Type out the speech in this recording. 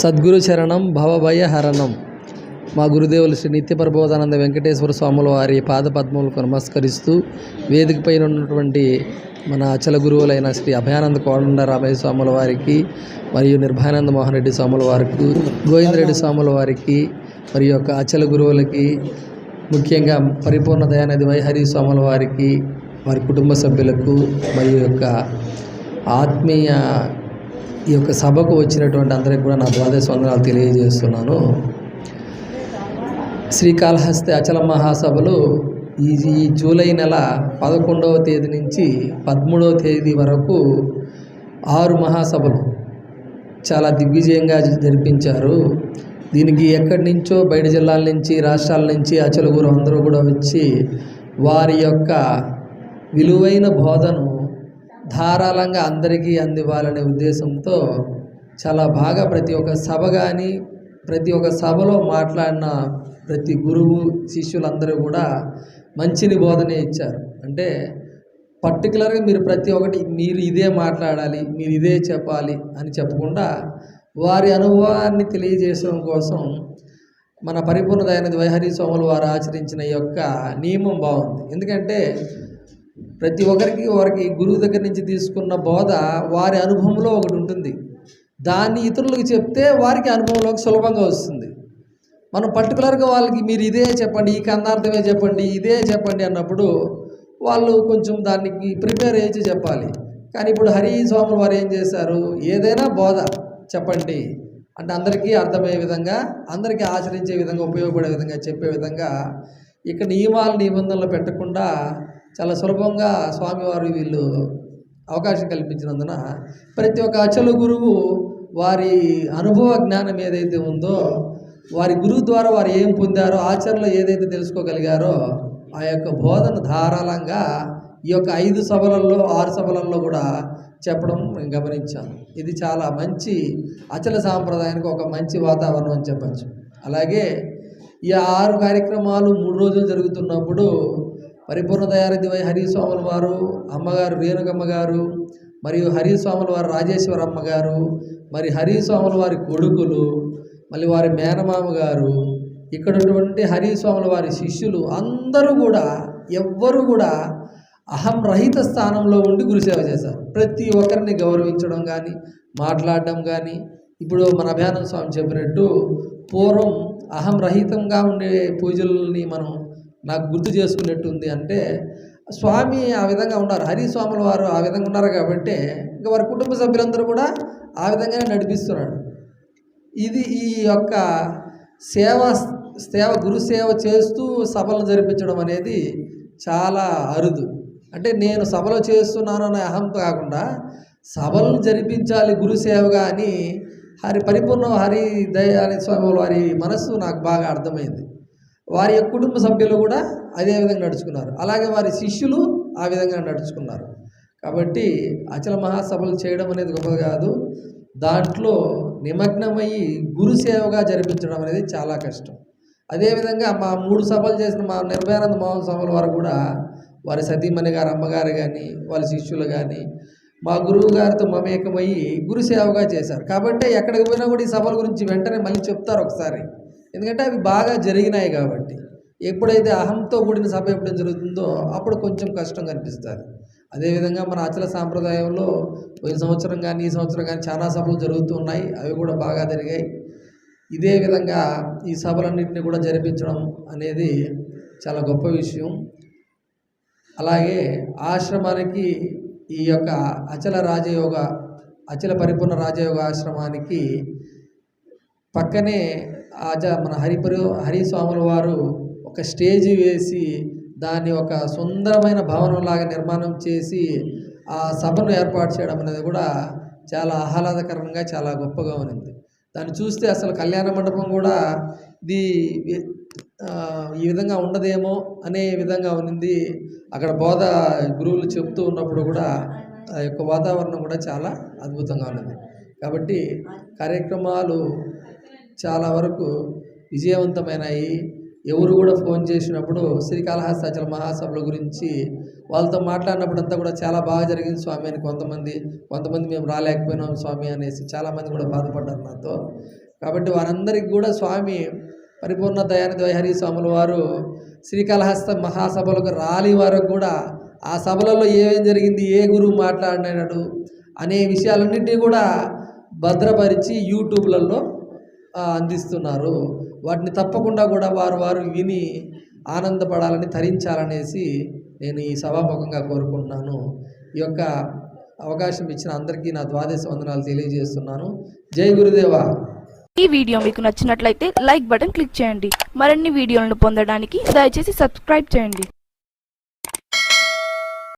సద్గురు చరణం భవభయ హరణం. మా గురుదేవులు శ్రీ నిత్య ప్రబోధానంద వెంకటేశ్వర స్వాముల వారి పాద పద్మములకు నమస్కరిస్తూ వేదిక పైన ఉన్నటువంటి మన అచల గురువులైన శ్రీ అభయానంద కోదండ రామయ్య స్వాముల వారికి మరియు నిర్భయానంద మోహన్ రెడ్డి స్వాముల వారికి గోవిందరెడ్డి స్వాముల వారికి మరి యొక్క అచల గురువులకి ముఖ్యంగా పరిపూర్ణ దయానది వైహరి స్వాముల వారికి వారి కుటుంబ సభ్యులకు మరియు యొక్క ఆత్మీయ ఈ యొక్క సభకు వచ్చినటువంటి అందరికి కూడా నా ద్వాదశ వందనాలు తెలియజేస్తున్నాను. శ్రీకాళహస్తి అచల మహాసభలు ఈ ఈ జూలై నెల పదకొండవ తేదీ నుంచి పదమూడవ తేదీ వరకు ఆరు మహాసభలు చాలా దిగ్విజయంగా జరిపించారు. దీనికి ఎక్కడి నుంచో బయట జిల్లాల నుంచి రాష్ట్రాల నుంచి అచలుగురు అందరూ కూడా వచ్చి వారి యొక్క విలువైన బోధను ధారాళంగా అందరికీ అందివ్వాలనే ఉద్దేశంతో చాలా బాగా ప్రతి ఒక్క సభ కానీ ప్రతి ఒక్క సభలో మాట్లాడిన ప్రతి గురువు శిష్యులందరూ కూడా మంచిని బోధనే ఇచ్చారు. అంటే పర్టికులర్గా మీరు ప్రతి ఒక్కటి మీరు ఇదే మాట్లాడాలి మీరు ఇదే చెప్పాలి అని చెప్పకుండా వారి అనుభవాన్ని తెలియజేయడం కోసం మన పరిపూర్ణ దయానది వైహరి స్వాములు వారు ఆచరించిన యొక్క నియమం బాగుంది. ఎందుకంటే ప్రతి ఒక్కరికి వారికి గురువు దగ్గర నుంచి తీసుకున్న బోధ వారి అనుభవంలో ఒకటి ఉంటుంది. దాన్ని ఇతరులకు చెప్తే వారికి అనుభవంలోకి సులభంగా వస్తుంది. మనం పర్టికులర్గా వాళ్ళకి మీరు ఇదే చెప్పండి ఈ కన్నార్థమే చెప్పండి ఇదే చెప్పండి అన్నప్పుడు వాళ్ళు కొంచెం దానికి ప్రిపేర్ చేసి చెప్పాలి. కానీ ఇప్పుడు హరి స్వాములు వారు ఏం చేశారు? ఏదైనా బోధ చెప్పండి అంటే అందరికీ అర్థమయ్యే విధంగా అందరికీ ఆచరించే విధంగా ఉపయోగపడే విధంగా చెప్పే విధంగా ఇక నియమాలు నిబంధనలు పెట్టకుండా చాలా సులభంగా స్వామివారు వీళ్ళు అవకాశం కల్పించినందున ప్రతి ఒక్క అచల గురువు వారి అనుభవ జ్ఞానం ఏదైతే ఉందో వారి గురువు ద్వారా వారు ఏం పొందారో ఆచరణలో ఏదైతే తెలుసుకోగలిగారో ఆ యొక్క బోధన ధారాళంగా ఈ యొక్క ఐదు సభలలో ఆరు సభలలో కూడా చెప్పడం నేను గమనించాను. ఇది చాలా మంచి అచల సాంప్రదాయానికి ఒక మంచి వాతావరణం అని చెప్పచ్చు. అలాగే ఈ ఆరు కార్యక్రమాలు మూడు రోజులు జరుగుతున్నప్పుడు పరిపూర్ణ దయారథి వై హరిస్వాముల వారు అమ్మగారు రేణుకమ్మ గారు మరియు హరిస్వాముల వారు రాజేశ్వరమ్మ గారు మరి హరిస్వాముల వారి కొడుకులు మళ్ళీ వారి మేనమామ గారు ఇక్కడ ఉన్నటువంటి హరిస్వాముల వారి శిష్యులు అందరూ కూడా ఎవ్వరు కూడా అహం రహిత స్థానంలో ఉండి గురుసేవ చేశారు. ప్రతి ఒక్కరిని గౌరవించడం కానీ మాట్లాడడం కానీ ఇప్పుడు మన అభయానంద స్వామి చెప్పినట్టు పూర్వం అహం రహితంగా ఉండే పూజల్ని మనం నాకు గుర్తు చేసుకున్నట్టుంది అంటే స్వామి ఆ విధంగా ఉన్నారు. హరిస్వాముల వారు ఆ విధంగా ఉన్నారు కాబట్టి ఇంకా వారి కుటుంబ సభ్యులందరూ కూడా ఆ విధంగానే నడిపిస్తున్నాడు ఇది ఈ యొక్క సేవ సేవ గురు సేవ చేస్తూ సభలు జరిపించడం అనేది చాలా అరుదు. అంటే నేను సభలు చేస్తున్నాను అనే అహంతో కాకుండా సభలను జరిపించాలి గురు సేవగా అని హరి పరిపూర్ణ హరి దయాని స్వామి వారి మనస్సు నాకు బాగా అర్థమైంది. వారి కుటుంబ సభ్యులు కూడా అదే విధంగా నడుచుకున్నారు. అలాగే వారి శిష్యులు ఆ విధంగా నడుచుకున్నారు. కాబట్టి అచల మహాసభలు చేయడం అనేది గొప్పది కాదు. దాంట్లో నిమగ్నమయ్యి గురు సేవగా జరిపించడం అనేది చాలా కష్టం. అదేవిధంగా మా మూడు సభలు చేసిన మా నిర్భయానంద మోహన్ సభల వారు కూడా వారి సతీమణి గారు అమ్మగారు కానీ వాళ్ళ శిష్యులు కానీ మా గురువు గారితో మమేకమయ్యి గురు సేవగా చేశారు. కాబట్టి ఎక్కడికి పోయినా కూడా ఈ సభల గురించి వెంటనే మళ్ళీ చెప్తారు ఒకసారి. ఎందుకంటే అవి బాగా జరిగినాయి కాబట్టి. ఎప్పుడైతే అహంతో కూడిన సభ ఎప్పుడు జరుగుతుందో అప్పుడు కొంచెం కష్టం కనిపిస్తుంది. అదేవిధంగా మన అచల సాంప్రదాయంలో పోయిన సంవత్సరం కానీ ఈ సంవత్సరం కానీ చాలా సభలు జరుగుతూ ఉన్నాయి. అవి కూడా బాగా జరిగాయి. ఇదే విధంగా ఈ సభలన్నింటినీ కూడా జరిపించడం అనేది చాలా గొప్ప విషయం. అలాగే ఆశ్రమానికి ఈ యొక్క అచల రాజయోగ అచల పరిపూర్ణ రాజయోగ ఆశ్రమానికి పక్కనే ఆజ మన హరిపరి హరిస్వాముల వారు ఒక స్టేజ్ వేసి దాన్ని ఒక సుందరమైన భవనంలాగా నిర్మాణం చేసి ఆ సభను ఏర్పాటు చేయడం అనేది కూడా చాలా ఆహ్లాదకరంగా చాలా గొప్పగా ఉంది దాన్ని చూస్తే అసలు కళ్యాణ మండపం కూడా ఇది ఈ విధంగా ఉండదేమో అనే విధంగా ఉంది అక్కడ బోధ గురువులు చెప్తూ ఉన్నప్పుడు కూడా ఆ యొక్క వాతావరణం కూడా చాలా అద్భుతంగా ఉన్నది. కాబట్టి కార్యక్రమాలు చాలా వరకు విజయవంతమైనాయి ఎవరు కూడా ఫోన్ చేసినప్పుడు శ్రీకాళహస్తాచల మహాసభల గురించి వాళ్ళతో మాట్లాడినప్పుడు అంతా కూడా చాలా బాగా జరిగింది స్వామి అని కొంతమంది కొంతమంది మేము రాలేకపోయినాం స్వామి అనేసి చాలామంది కూడా బాధపడ్డారు నాతో. కాబట్టి వారందరికీ కూడా స్వామి పరిపూర్ణ దయానిధి వైహరి స్వాముల వారు శ్రీకాళహస్త మహాసభలకు రాలి వారు కూడా ఆ సభలలో ఏమేం జరిగింది ఏ గురువు మాట్లాడినాడు అనే విషయాలన్నింటినీ కూడా భద్రపరిచి యూట్యూబ్లలో అందిస్తున్నారు. వాటిని తప్పకుండా కూడా వారు వారు విని ఆనందపడాలని తరించాలనేసి నేను ఈ సభాముఖంగా కోరుకుంటున్నాను. ఈ యొక్క అవకాశం ఇచ్చిన అందరికీ నా ద్వాదశ వందనాలు తెలియజేస్తున్నాను. జై గురుదేవ! ఈ వీడియో మీకు నచ్చినట్లయితే లైక్ బటన్ క్లిక్ చేయండి. మరిన్ని వీడియోలను పొందడానికి దయచేసి సబ్స్క్రైబ్ చేయండి.